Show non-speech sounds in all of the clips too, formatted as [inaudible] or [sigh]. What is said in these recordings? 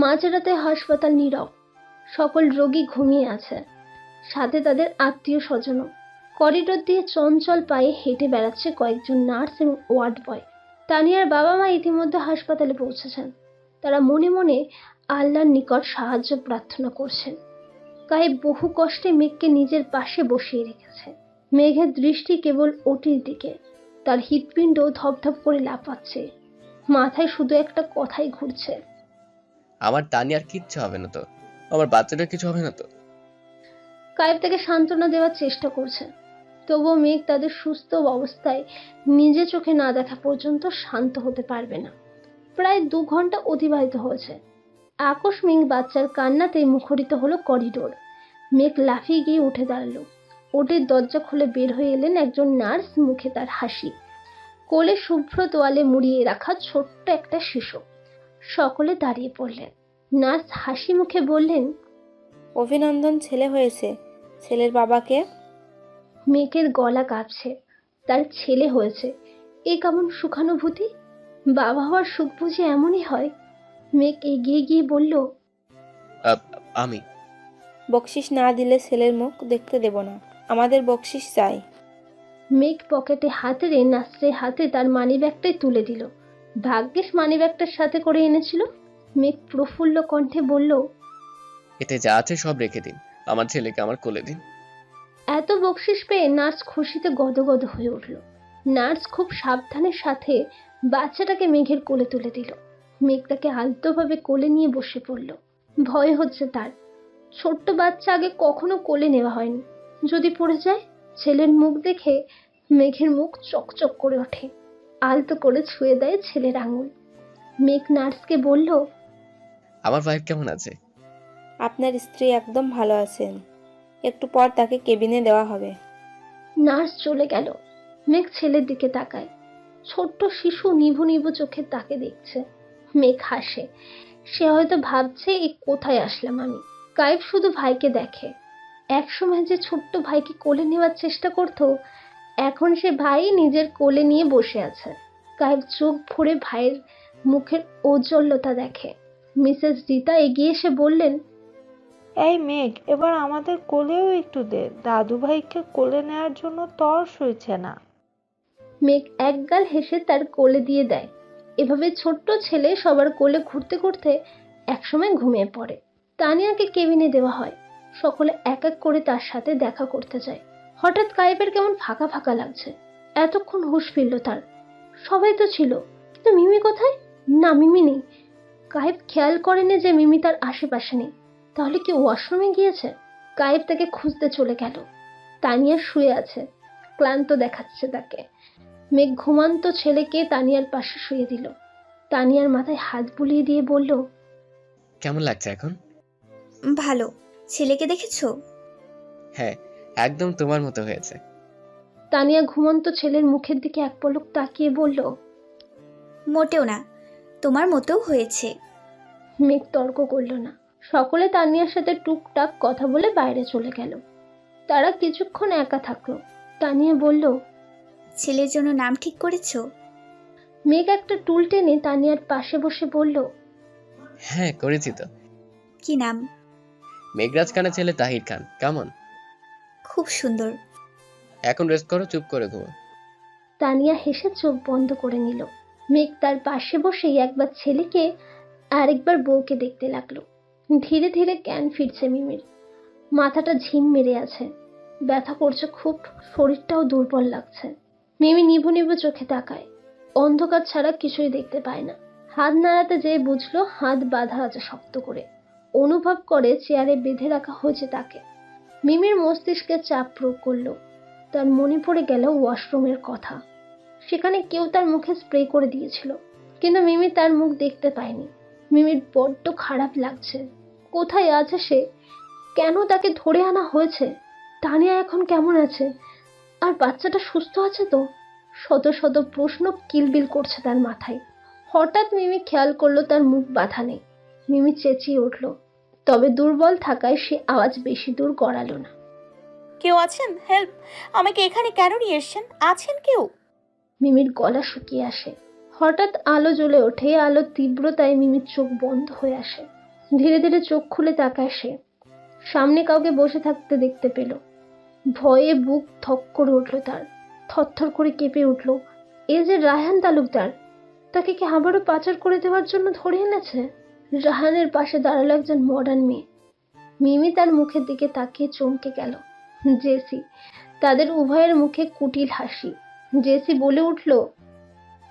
মাঝরাতে হাসপাতাল নীরব। সকল রোগী ঘুমিয়ে আছে। সাথে তাদের আত্মীয় স্বজনও করিডোর দিয়ে চঞ্চল পায়ে হেঁটে বেড়াচ্ছে কয়েকজন নার্স এবং ওয়ার্ড বয়। তানিয়ার বাবা মা ইতিমধ্যে হাসপাতালে পৌঁছেছেন। তারা মনে মনে আল্লাহর নিকট সাহায্য প্রার্থনা করছেন। গায়ে বহু কষ্টে মেঘকে নিজের পাশে বসিয়ে রেখেছে। মেঘের দৃষ্টি কেবল ওটির দিকে। তার হৃৎপিণ্ড ধপধপ করে লাফাচ্ছে। মাথায় শুধু একটা কথাই ঘুরছে। আমার তানিয়ার কিচ্ছু হবে না তো। আমার বাচ্চাটার কিছু হবে না তো। কায়েব তাকে সান্ত্বনা দেওয়ার চেষ্টা করছে। তবুও মেঘ তাদের সুস্থ অবস্থায় নিজে চোখে না দেখা পর্যন্ত শান্ত হতে পারবে না। প্রায় দু ঘণ্টা অতিবাহিত হয়েছে। আকস্মিক বাচ্চার কান্নাতেই মুখরিত হলো করিডোর। মেঘ লাফিয়ে গিয়ে উঠে দাঁড়াল। ওটির দরজা খুলে বের হয়ে এলেন একজন নার্স মুখে তার হাসি। কোলে শুভ্র তোয়ালে মুড়িয়ে রাখা ছোট্ট একটা শিশু। সকলে দাঁড়িয়ে পড়লেন। নার্স হাসি মুখে বললেন অভিনন্দন ছেলে হয়েছে। ছেলের বাবাকে? মেঘের গলা কাঁপছে। তার ছেলে হয়েছে। এ কেমন সুখানুভূতি? বাবা হওয়ার সুখ বুঝি এমনই হয়। মেঘ এগিয়ে গিয়ে বলল আমি। বকশিস না দিলে ছেলের মুখ দেখতে দেব না। আমাদের বকশিস চাই। মেঘ পকেটে হাতে রে নাসরে হাতে তার মানিব্যাগটাই তুলে দিল। ভাগ্যিস মানিব্যাগটার সাথে করে এনেছিল? মেঘ প্রফুল্ল কণ্ঠে বলল এতে যা আছে সব রেখে দিন। আমার ছেলেকে আমার কোলে দিন। এত বকশিস পেয়ে নার্স খুশিতে গদগদ হয়ে উঠল। নার্স খুব সাবধানের সাথে বাচ্চাটাকে মেঘের কোলে তুলে দিল। মেঘ তাকে আলতোভাবে কোলে নিয়ে বসে পড়ল। ভয় হচ্ছে তার। ছোট্ট বাচ্চা আগে কখনো কোলে নেওয়া হয়নি। যদি পড়ে যায় ছেলের মুখ দেখে মেঘের মুখ চকচক করে ওঠে। আলতো করে ছুঁয়ে দেয় ছেলের আঙুল। মেঘ নার্সকে বলল আমার ওয়াইফ কেমন আছে? আপনার স্ত্রী একদম ভালো আছেন। একটু পর তাকে কেবিনে দেওয়া হবে। নার্স চলে গেল। মেঘ ছেলের দিকে তাকায়। ছোট্ট শিশু নিভু নিভু চোখে তাকে দেখছে। মেঘ হাসে। সে হয়তো ভাবছে এই কোথায় আসলাম আমি? কায়েব শুধু ভাইকে দেখে। একসময় যে ছোট্ট ভাইকে কোলে নেওয়ার চেষ্টা করতো এখন সে ভাই নিজের কোলে নিয়ে বসে আছে। কায়েব চোখ ভরে ভাইয়ের মুখের ঔজ্জ্বল্যতা দেখে। মিসেস রিতা এগিয়ে এসে বললেন এই মেঘ এবার আমাদের কোলেও একটু দে। দাদু ভাইকে কোলে নেওয়ার জন্য তর্স হয়েছে না। মেঘ একগাল হেসে তার কোলে দিয়ে দেয়। এভাবে ছোট্ট ছেলে সবার কোলে ঘুরতে ঘুরতে একসময় ঘুমিয়ে পড়ে। তানিয়াকে কেবিনে দেওয়া হয়। সকলে এক এক করে তার সাথে দেখা করতে যায়। হঠাৎ কায়েবের কেমন ফাঁকা ফাঁকা লাগছে। এতক্ষণ হুঁশ ফিরল তার। সবাই তো ছিল কিন্তু মিমি কোথায়? না মিমি নেই। কায়েব খেয়াল করেনি যে মিমি তার আশেপাশে নেই। তাহলে কি ওয়াশরুমে গিয়েছে? কায়েব তাকে খুঁজতে চলে গেল। তানিয়া শুয়ে আছে। ক্লান্ত দেখাচ্ছে তাকে। মেঘ ঘুমান্ত ছেলেকে তানিয়ার পাশে শুয়ে দিল। তানিয়ার মাথায় হাত বুলিয়ে দিয়ে বলল কেমন লাগছে এখন? ভালো। ছেলেকে দেখেছ? হ্যাঁ একদম তোমার মতো হয়েছে। তানিয়া ঘুমন্ত ছেলের মুখের দিকে এক পলক তাকিয়ে বলল মোটেও না তোমার মতো হয়েছে। মেঘ তর্ক করল না। সকলে তানিয়ার সাথে টুকটাক কথা বলে বাইরে চলে গেল। তারা কিছুক্ষণ একা থাকল। তানিয়া বলল ছেলের জন্য নাম ঠিক করেছ? মেঘ একটা টুল টেনে তানিয়ার পাশে বসে বলল হ্যাঁ করেছি তো। কি নাম? মেঘরাজ খানের ছেলে তাহির খান কেমন? খুব সুন্দর। এখন রেস্ট করো চুপ করে ঘুমো। তানিয়া হেসে চোখ বন্ধ করে নিল। মেঘ তার পাশে বসেই একবার ছেলেকে আরেকবার বউকে দেখতে লাগল। ধীরে ধীরে জ্ঞান ফিরছে মিমির। মাথাটা ঝিম মেরে আছে। ব্যথা করছে খুব শরীরটাও দুর্বল লাগছে। মিমি নিভু নিভু চোখে তাকায়। অন্ধকার ছাড়া কিছুই দেখতে পায় না। হাত নাড়াতে যেয়ে বুঝলো হাত বাঁধা আছে শক্ত করে। অনুভব করে চেয়ারে বেঁধে রাখা হয়েছে তাকে। মিমির মস্তিষ্কে চাপ প্রয়োগ করল। তার মনে পড়ে গেল ওয়াশরুমের কথা। সেখানে কেউ তার মুখে স্প্রে করে দিয়েছিল, কিন্তু মিমি তার মুখ দেখতে পায়নি। মিমির বড্ড খারাপ লাগছে। কোথায় আছে সে? কেন তাকে ধরে আনা হয়েছে? তানিয়া এখন কেমন আছে? আর বাচ্চাটা সুস্থ আছে তো? শত শত প্রশ্ন কিলবিল করছে তার মাথায়। হঠাৎ মিমি খেয়াল করল তার মুখ বাঁধা নেই। মিমি চেঁচিয়ে উঠল তবে দুর্বল থাকায় সে আওয়াজ বেশি দূর গড়ালো না। কেউ আছেন? হেল্প আমাকে এখানে কেন নিয়ে এসছেন? আছেন কেউ? মিমির গলা শুকিয়ে আসে। হঠাৎ আলো জ্বলে ওঠে আলো তীব্রতায় মিমির চোখ বন্ধ হয়ে আসে। ধীরে ধীরে চোখ খুলে তাকায় সে। সামনে কাউকে বসে থাকতে দেখতে পেল। ভয়ে বুক থক করে উঠল তার। থরথর করে কেঁপে উঠল। এ যে রায়হান তালুকদার তাকে কি আবারও পাচার করে দেওয়ার জন্য ধরে এনেছে? রাহানের পাশে দাঁড়াল একজন মডার্ন মেয়ে। মিমি তার মুখের দিকে তাকিয়ে চমকে গেল। জেসি তাদের উভয়ের মুখে কুটিল হাসি। জেসি বলে উঠল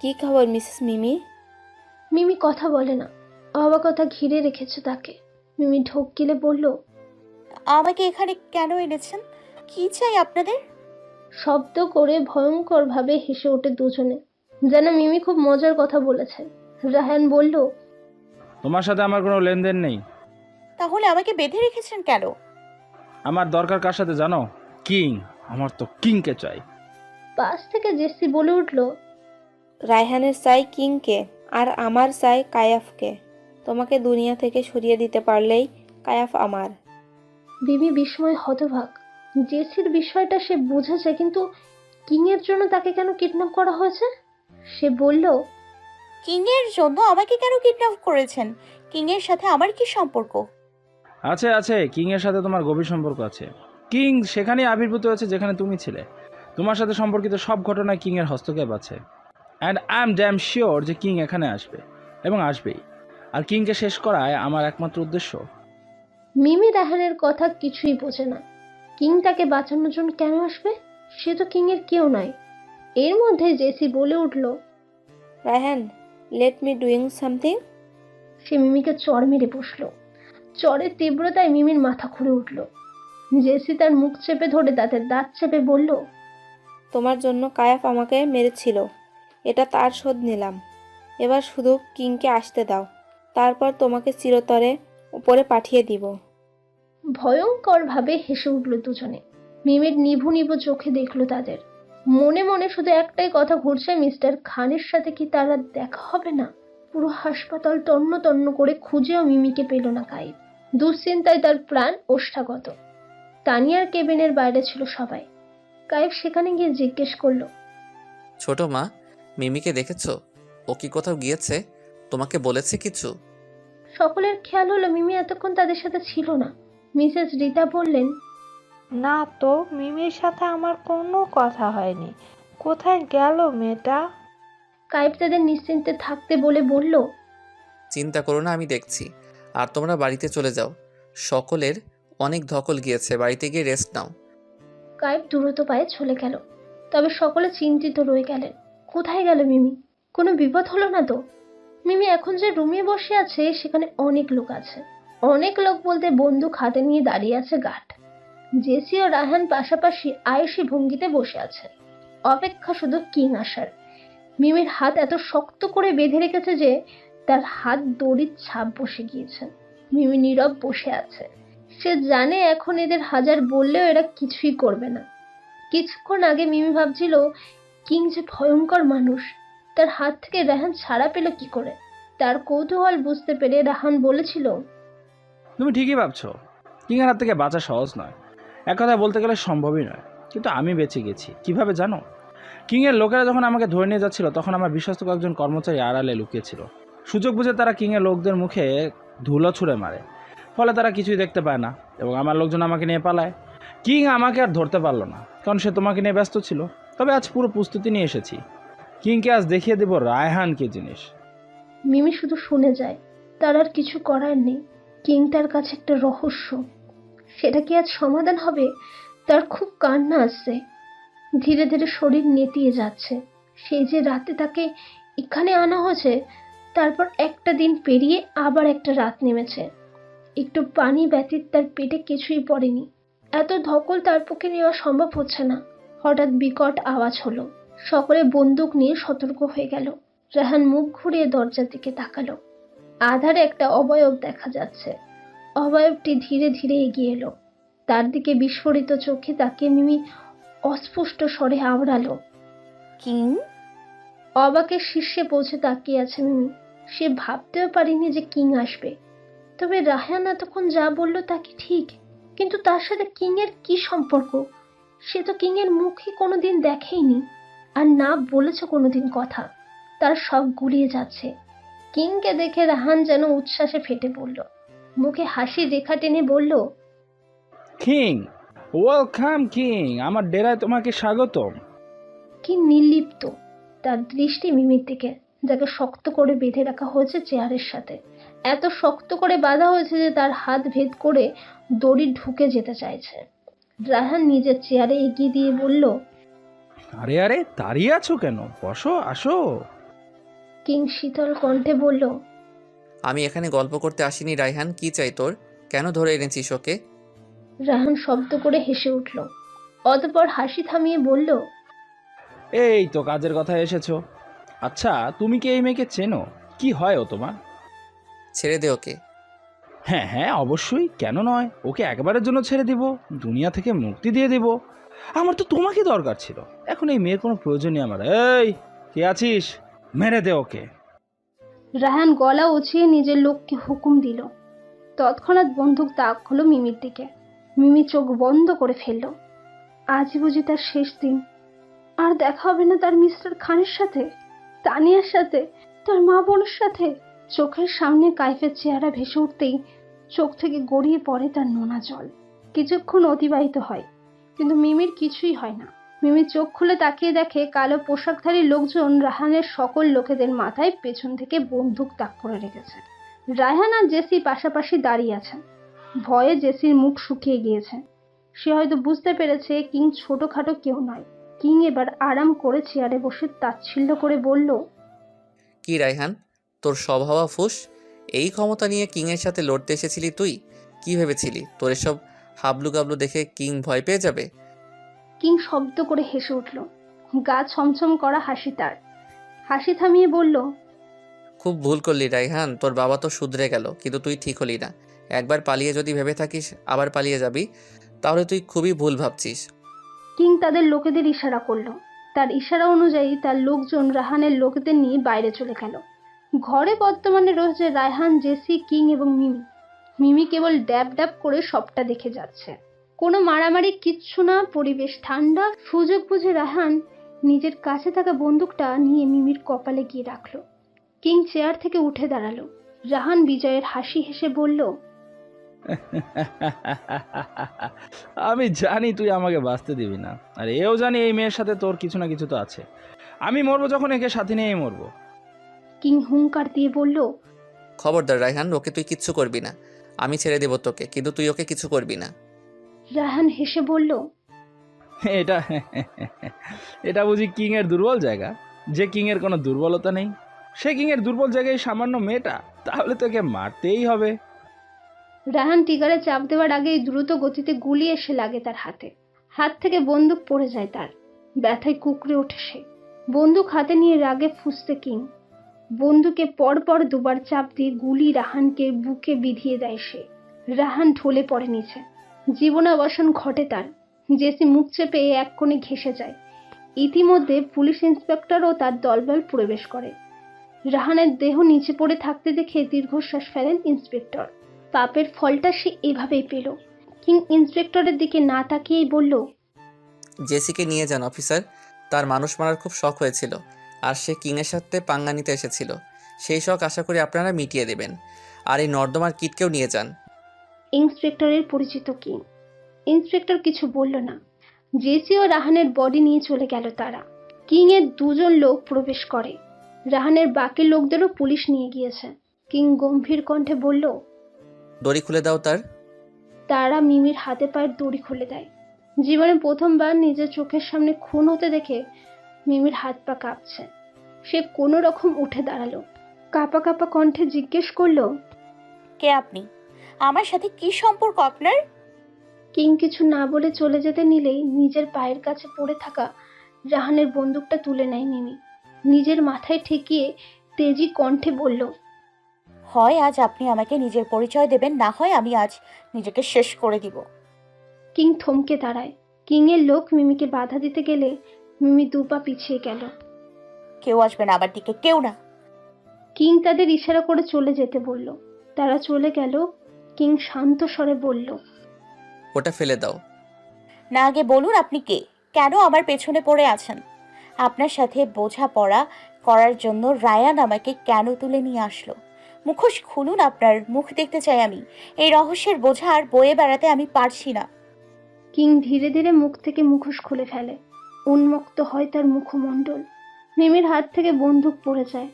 কি খবর মিসেস মিমি? মিমি কথা বলে না। অবাকতা ঘিরে রেখেছে তাকে। মিমি ঢোক গিলে বলল আমাকে এখানে কেন এনেছেন? কি চাই আপনাদের? শব্দ করে ভয়ঙ্করভাবে হেসে ওঠে দুজনে। যেন মিমি খুব মজার কথা বলেছে। রাহান বলল তোমার সাথে আমার কোনো লেনদেন নেই। তাহলে আমাকে বেঁধে রেখেছেন কেন? আমার দরকার কার সাথে জানো? কিং। আমার তো কিংকে চাই। পাশ থেকে জেসি বলে উঠল রায়হানের চাই কিংকে আর আমার চাই কায়াফকে। তোমাকে দুনিয়া থেকে সরিয়ে দিতে পারলেই কায়াফ আমার। বিবি বিস্ময় হতভাগ। জেসির বিষয়টা সে বুঝেছে কিন্তু কিংয়ের জন্য তাকে কেন কিডন্যাপ করা হয়েছে? সে বলল কিং এর জন্য আমাকে কেন কিডন্যাপ করেছেন? কিংয়ের সাথে আমার কি সম্পর্ক? আছে আছে। কিং এর সাথে তোমার গভীর সম্পর্ক আছে। কিং সেখানেই আবির্ভূত হয়েছে যেখানে তুমি ছিলে। তোমার সাথে সম্পর্কিত সব ঘটনায় কিং এর হস্তক্ষেপ আছে। And I am damn sure যে কিং এখানে আসবে এবং আসবেই। আর কিংকে শেষ করায় আমার একমাত্র উদ্দেশ্য। মিমি রাহানের কথা কিছুই বোঝে না। কিং তাকে বাঁচানোর জন্য কেন আসবে? সে তো কিংয়ের কেউ নয়। এর মধ্যে জেসি বলে উঠল Raihan let me doing something সে মিমিকে চড় মেরে বসল। চড়ের তীব্রতায় মিমির মাথা খুঁড়ে উঠল। জেসি তার মুখ চেপে ধরে দাঁতের দাঁত চেপে বলল তোমার জন্য কায়াফ আমাকে মেরেছিল। এটা তার শোধ নিলাম। এবার শুধু কিংকে আসতে দাও। তারপর তোমাকে চিরতরে উপরে পাঠিয়ে দিব। ভয়ঙ্করভাবে হেসে উঠল দুজনে। মিমির নিভু নিভু চোখে দেখল তাদের। মনে মনে শুধু একটাই কথা ঘুরছে মিস্টার খানের সাথে কি তারা দেখা হবে না? পুরো হাসপাতাল তন্ন তন্ন করে খুঁজেও মিমিকে পেল না কাইব দুশ্চিন্তায় তার প্রাণ ওষ্ঠাগত। তানিয়ার কেবিনের বাইরে ছিল সবাই। কাইব সেখানে গিয়ে জিজ্ঞেস করল ছোট মা মিমিকে দেখেছ? ও কি কোথাও গিয়েছে? তোমাকে বলেছে কিছু? সকলের খেয়াল হলো মিমি এতক্ষণ তাদের সাথে ছিল না। মিসেস রিতা বললেন না তো মিমির সাথে আমার কোনো কথা হয়নি। কোথায় গেল মেয়েটা? কাইব তাদের নিশ্চিন্তে থাকতে বলে বলল চিন্তা করো না আমি দেখছি। আর তোমরা বাড়িতে চলে যাও। সকলের অনেক ধকল গিয়েছে বাড়িতে গিয়ে রেস্ট নাও। কায়েব দ্রুত পায়ে চলে গেল। তবে সকলে চিন্তিত রয়ে গেলেন। কোথায় গেল মিমি? কোনো বিপদ হলো না তো? মিমি এখন যে রুমে বসে আছে সেখানে অনেক লোক আছে। অনেক লোক বলতে বন্দুক হাতে নিয়ে দাঁড়িয়ে আছে গার্ড। জেসি ও রাহান পাশাপাশি আয়েসি ভঙ্গিতে বসে আছে। অপেক্ষা শুধু কিং আসার। মিমির হাত এত শক্ত করে বেঁধে রেখেছে যে তার হাত দড়ির ছাপ বসে গিয়েছে। মিমি নীরব বসে আছে। সে জানে এখন এদের হাজার বললেও এরা কিছুই করবে না। কিছুক্ষণ আগে মিমি ভাবছিল, কিং যে ভয়ঙ্কর মানুষ, তার হাত থেকে রাহান ছাড়া পেল কি করে? তার কৌতূহল বুঝতে পেরে রাহান বলেছিল, তুমি ঠিকই ভাবছ। কিংয়ের হাত থেকে বাঁচা সহজ নয়। এক কথায় বলতে গেলে সম্ভবই নয়। কিন্তু আমি বেঁচে গেছি। কীভাবে জানো? কিংয়ের লোকেরা যখন আমাকে ধরে নিয়ে যাচ্ছিল, তখন আমার বিশ্বস্ত কয়েকজন কর্মচারী আড়ালে লুকিয়েছিল সুযোগ বুঝে তারা কিংয়ের লোকদের মুখে ধুলো ছুঁড়ে মারে। ফলে তারা কিছুই দেখতে পায় না এবং আমার লোকজন আমাকে নিয়ে পালায়। কিং আমাকে আর ধরতে পারল না, কারণ সে তোমাকে নিয়ে ব্যস্ত ছিল। তবে আজ পুরো প্রস্তুতি নিয়ে এসেছি। কিংকে আজ দেখিয়ে দেবো রায়হান কি জিনিস। মিমি শুধু শুনে যায়, তার আর কিছু করার নেই। কিং তার কাছে একটা রহস্য। সেটা কি আজ সমাধান হবে? তার খুব কান্না আসছে ধীরে ধীরে শরীর নেতিয়ে যাচ্ছে। সেই যে রাতে তাকে এখানে আনা হয়েছে, তারপর একটা দিন পেরিয়ে আবার একটা রাত নেমেছে। একটু পানি ব্যতীত তার পেটে কিছুই পড়েনি। এত ধকল তার পক্ষে নেওয়া সম্ভব হচ্ছে না। হঠাৎ বিকট আওয়াজ হলো। সকলে বন্দুক নিয়ে সতর্ক হয়ে গেল। রেহান মুখ ঘুরিয়ে দরজার দিকে তাকালো। আধারে একটা অবয়ব দেখা যাচ্ছে। অবয়বটি ধীরে ধীরে এগিয়ে এলো। তার দিকে বিস্ফোরিত চোখে তাকিয়ে মিমি অস্পষ্ট স্বরে আওড়ালো কিং? অবাকের শীর্ষে পৌঁছে তাকিয়ে আছে মিমি। সে ভাবতেও পারিনি যে কিং আসবে। তবে রাহান এতক্ষণ যা বলল তা কি ঠিক? কিন্তু তার সাথে কিং এর কি সম্পর্ক? সে তো কিং এর মুখই কোনোদিন দেখেইনি আর না বলেছে কোনোদিন কথা। তার সব গুলিয়ে যাচ্ছে। কিংকে দেখে রাহান যেন উচ্ছ্বাসে ফেটে পড়ল। মুখে হাসির রেখা টেনে বলল কিং ওয়েলকাম কিং আমার ডেরায় তোমাকে স্বাগতম। কি নির্লিপ্ত তার দৃষ্টি মিমির দিকে যাকে শক্ত করে বেঁধে রাখা হয়েছে চেয়ারের সাথে। এত শক্ত করে বাঁধা হয়েছে যে তার হাত ভেদ করে দড়ি ঢুকে যেতে চাইছে। রাহান নিজের চেয়ারে এগিয়ে দিয়ে বলল আরে আরে দাঁড়িয়ে আছো কেন? বসো আসো। কিং শীতল কণ্ঠে বলল আমি এখানে গল্প করতে আসিনি রায়হান। কি চাই তোর? কেন ধরে এনেছিস ওকে? রাহান শব্দ করে হেসে উঠল। অতপর হাসি থামিয়ে বলল এই তো কাজের কথা এসেছ। আচ্ছা তুমি কি এই মেয়েকে চেনো? কি হয় ও তোমার? ছেড়ে দে ওকে। হ্যাঁ হ্যাঁ অবশ্যই। কেন নয়? ওকে একবারের জন্য ছেড়ে দিব দুনিয়া থেকে মুক্তি দিয়ে দিব। আমার তো তোমাকে দরকার ছিল। এখন এই মেয়ের কোনো প্রয়োজনই আমার এই কে আছিস? মেরে দে ওকে। রাহান গলা উঁচিয়ে নিজের লোককে হুকুম দিল। তৎক্ষণাৎ বন্দুক তাক হলো মিমির দিকে। মিমি চোখ বন্ধ করে ফেলল। আজ বুঝি তার শেষ দিন। আর দেখা হবে না তার মিস্টার খানের সাথে, তানিয়ার সাথে, তার মা বোনের সাথে। চোখের সামনে কাইফের চেহারা ভেসে উঠতেই চোখ থেকে গড়িয়ে পড়ে তার নোনা জল। কিছুক্ষণ অতিবাহিত হয়, কিন্তু মিমির কিছুই হয় না। মিমি চোখ খুলে তাকিয়ে দেখে কালো পোশাকধারী লোকজন রাহানের সকল লোকেদের মাথায় পেছন থেকে বন্দুক তাক করে রেখেছে। রায়হান আর জেসি পাশাপাশি দাঁড়িয়ে আছেন। ভয়ে জেসির মুখ শুকিয়ে গিয়েছে। সে হয়তো বুঝতে পেরেছে কিং ছোটখাটো কেউ নয়। কিং এবার আরাম করে চেয়ারে বসে তাচ্ছিল্য করে বলল, কি রায়হান, তোর স্বভাবা ফুস? এই ক্ষমতা নিয়ে কিংয়ের সাথে লড়তে এসেছিলি তুই? কি ভেবেছিলি? তোর এসব হাবলু গাবলু দেখে কিং ভয় পেয়ে যাবে? কিং শব্দ করে হেসে উঠল। গা ছমছম করা হাসি তার। হাসি থামিয়ে বলল খুব ভুল করলি রায়হান তোর বাবা তো শুধরে গেল কিন্তু তুই ঠিক হলি না। একবার পালিয়ে যদি ভেবে থাকিস আবার পালিয়ে যাবি তাহলে তুই খুবই ভুল ভাবছিস। কিং তাদের লোকেদের ইশারা করল। তার ইশারা অনুযায়ী তার লোকজন রাহানের লোকেদের নিয়ে বাইরে চলে গেল। ঘরে বর্তমানে রয়েছে রায়হান জেসি কিং এবং মিমি। মিমি কেবল ড্যাব ড্যাব করে সবটা দেখে যাচ্ছে। কোনো মারামারি কিচ্ছু না পরিবেশ ঠান্ডা। সুযোগ বুঝে রাহান নিজের কাছে থাকা বন্দুকটা নিয়ে মিমির কপালে গিয়ে রাখল। কিং চেয়ার থেকে উঠে দাঁড়াল। রাহান বিজয়ের হাসি হেসে বলল [laughs] আমি জানি তুই আমাকে বাঁচতে দিবি না আর এও জানি এই মেয়ের সাথে তোর কিছু না কিছু তো আছে। আমি মরবো যখন একে সাথে নিয়েই মরবো। কিং হুঙ্কার দিয়ে বলল খবরদার রায়হান ওকে তুই কিচ্ছু করবি না। আমি ছেড়ে দেবো তোকে কিন্তু তুই ওকে কিছু করবি না। রাহান হেসে বলল এটা এটা বুঝি কিংয়ের দুর্বল জায়গা? যে কিংয়ের কোনো দুর্বলতা নেই? সে কিংয়ের দুর্বল জায়গায় সামান্য মেয়েটা তাহলে তোকে মারতেই হবে। রাহান টিগারে চাপ দেওয়ার আগেই দ্রুত গতিতে গুলি এসে লাগে তার হাতে। হাত থেকে বন্দুক পড়ে যায় তার। ব্যথায় কুকড়ে ওঠে সে। বন্দুক হাতে নিয়ে রাগে ফুসতে কিং। বন্দুকে পরপর দুবার চাপ দিয়ে গুলি রাহানকে বুকে বিধিয়ে দেয় সে। রাহান ঢলে পড়ে নিচে। জীবনাবসান ঘটে তার। জেসি মুখ চেপে এক কোণে ঘেসে যায়। ইতিমধ্যে পুলিশ ইন্সপেক্টরও তার দলবল প্রবেশ করে। রাহানের দেহ নিচে পড়ে থাকতে দেখে দীর্ঘশ্বাস ফেলেন ইন্সপেক্টর। পাপের ফলটা সে এভাবেই পেল। কিং ইন্সপেক্টরের দিকে না তাকিয়েই বলল, জেসিকে নিয়ে যান, অফিসার। তার মানুষ মারার খুব শখ হয়েছিল, আর সে কিংয়ের সাথে পাঙ্গা নিতে এসেছিল। সেই শখ আশা করি আপনারা মিটিয়ে দেবেন। আর এই নর্দমার কিটকেও নিয়ে যান। ইন্সপেক্টরের পরিচিত কিং? ইন্সপেক্টর কিছু বলল না। জেসি ও রাহানের বডি নিয়ে চলে গেল তারা। কিং এর দুজন লোক প্রবেশ করে। রাহানের বাকি লোকদেরও পুলিশ নিয়ে গিয়েছে। কিং গম্ভীর কণ্ঠে বলল দড়ি খুলে দাও তার। তারা মিমির হাতে পায়ের দড়ি খুলে দেয়। জীবনে প্রথমবার নিজের চোখের সামনে খুন হতে দেখে মিমির হাত পা কাঁপছে। সে কোনো রকম উঠে দাঁড়াল। কাঁপা কাঁপা কণ্ঠে জিজ্ঞেস করল কে আপনি? আমার সাথে কি সম্পর্ক আপনার? কিং কিছু না বলে চলে যেতে নিলেই নিজের পায়ের কাছে পড়ে থাকা রাহানের বন্দুকটা তুলে নেয় মিমি। নিজের মাথায় ঠেকিয়ে তেজি কণ্ঠে বলল হয় আজ আপনি আমাকে নিজের পরিচয় দেবেন না হয় আমি আজ নিজেকে শেষ করে দিব। কিং থমকে দাঁড়ায়। কিংয়ের লোক মিমিকে বাধা দিতে গেলে মিমি দুপা পিছিয়ে গেল। কেউ আসবে না আমার দিকে কেউ না। কিং তাদের ইশারা করে চলে যেতে বলল। তারা চলে গেল কিং শান্ত স্বরে বলল ওটা ফেলে দাও। না আগে বলুন আপনি কে? কেন আমার পেছনে পড়ে আছেন? আপনার সাথে বোঝাপড়া করার জন্য রায়ান আমাকে কেন তুলে নিয়ে আসলো? মুখোশ খুলুন আপনার মুখ দেখতে চাই আমি। এই রহস্যের বোঝা আর বয়ে বেড়াতে আমি পারছি না। কিং ধীরে ধীরে মুখ থেকে মুখোশ খুলে ফেলে। উন্মুক্ত হয় তার মুখমণ্ডল। মিমির হাত থেকে বন্দুক পড়ে যায়।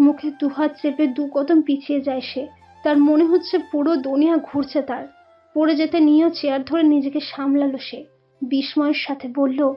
মুখে দুহাত চেপে দু কদম পিছিয়ে যায় সে। তার মনে হচ্ছে পুরো দুনিয়া ঘুরছে তার। পড়ে যেতে নিয়েও চেয়ার ধরে নিজেকে সামলালো সে। বিস্ময়ের সাথে বলল